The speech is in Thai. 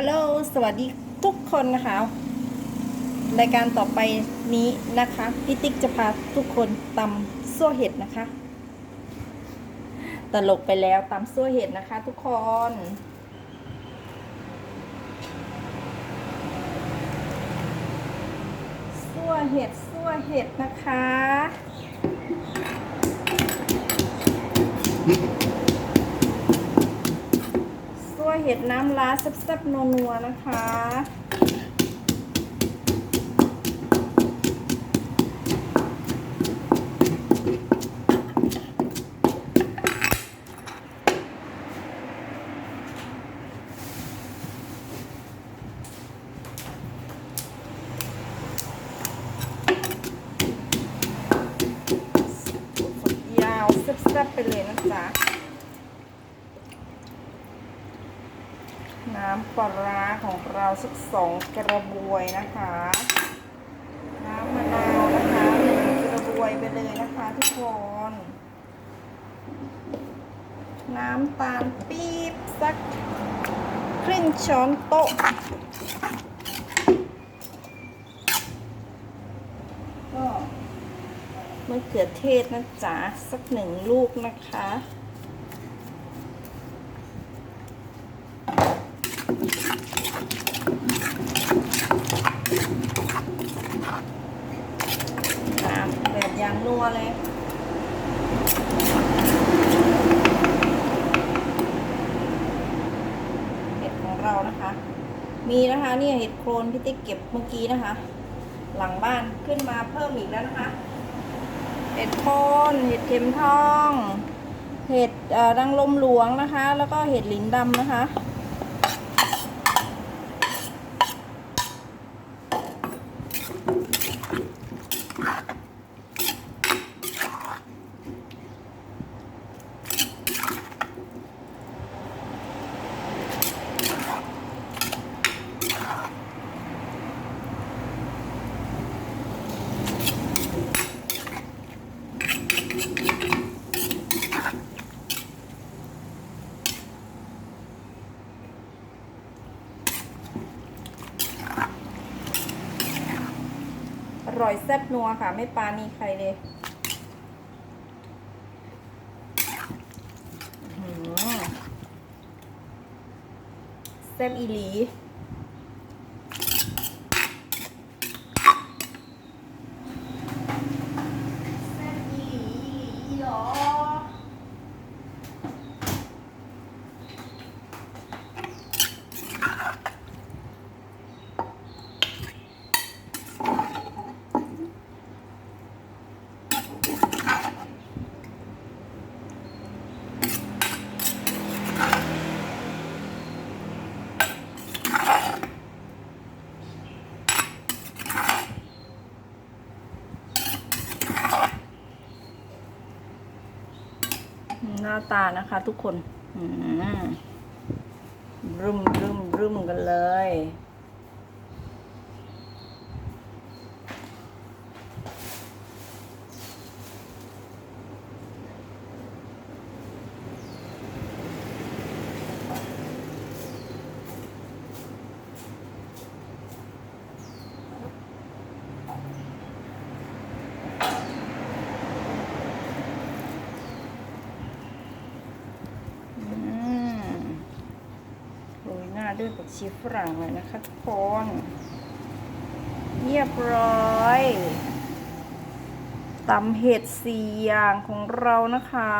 ฮัลโหล สวัสดีทุกคนนะคะ รายการต่อไปนี้นะคะพี่ติ๊กจะพาทุกคนตำซั่วเห็ดนะคะ ตลกไปแล้วตำซั่วเห็ดนะคะ ทุกคน ซั่วเห็ดซั่วเห็ดนะคะ ซั่วเห็ดน้ำล้าแซ่บๆนัวๆนะคะ ยาวแซ่บๆไปเลยนะจ๊ะ น้ำปลาร้าของเราสักสองกระบวยนะคะ น้ำมะนาวนะคะหนึ่งกระบวยไปเลยนะคะทุกคน น้ำตาลปี๊บสักครึ่งช้อนโต๊ะก็มะเขือเทศนะจ๊ะสักหนึ่งลูกนะคะ น้างนัวเลยเห็ดของเรานะคะ มีนะคะเนี่ยเห็ดโครนพี่ติ๊กเก็บเมื่อกี้นะคะ หลังบ้านขึ้นมาเพิ่มอีกแล้วนะคะ เห็ดโคนเห็ดเข็มทอง เห็ดเอ่อรังลมหลวงนะคะ แล้วก็เห็ดหลินดำนะคะ อร่อยแซ่บนัวค่ะ ไม่ปานีใครเลยแซ่บอีหลี แซ่บอีหลีอีหลีอีหรอ หน้าตานะคะ ทุกคน อืมรุมรุมรุมกันเลย อืมโรยหน้า ด้วยผักชีฝรั่งเลยนะคะทุกคนเรียบร้อยตำเห็ดสี่อย่างของเรานะคะ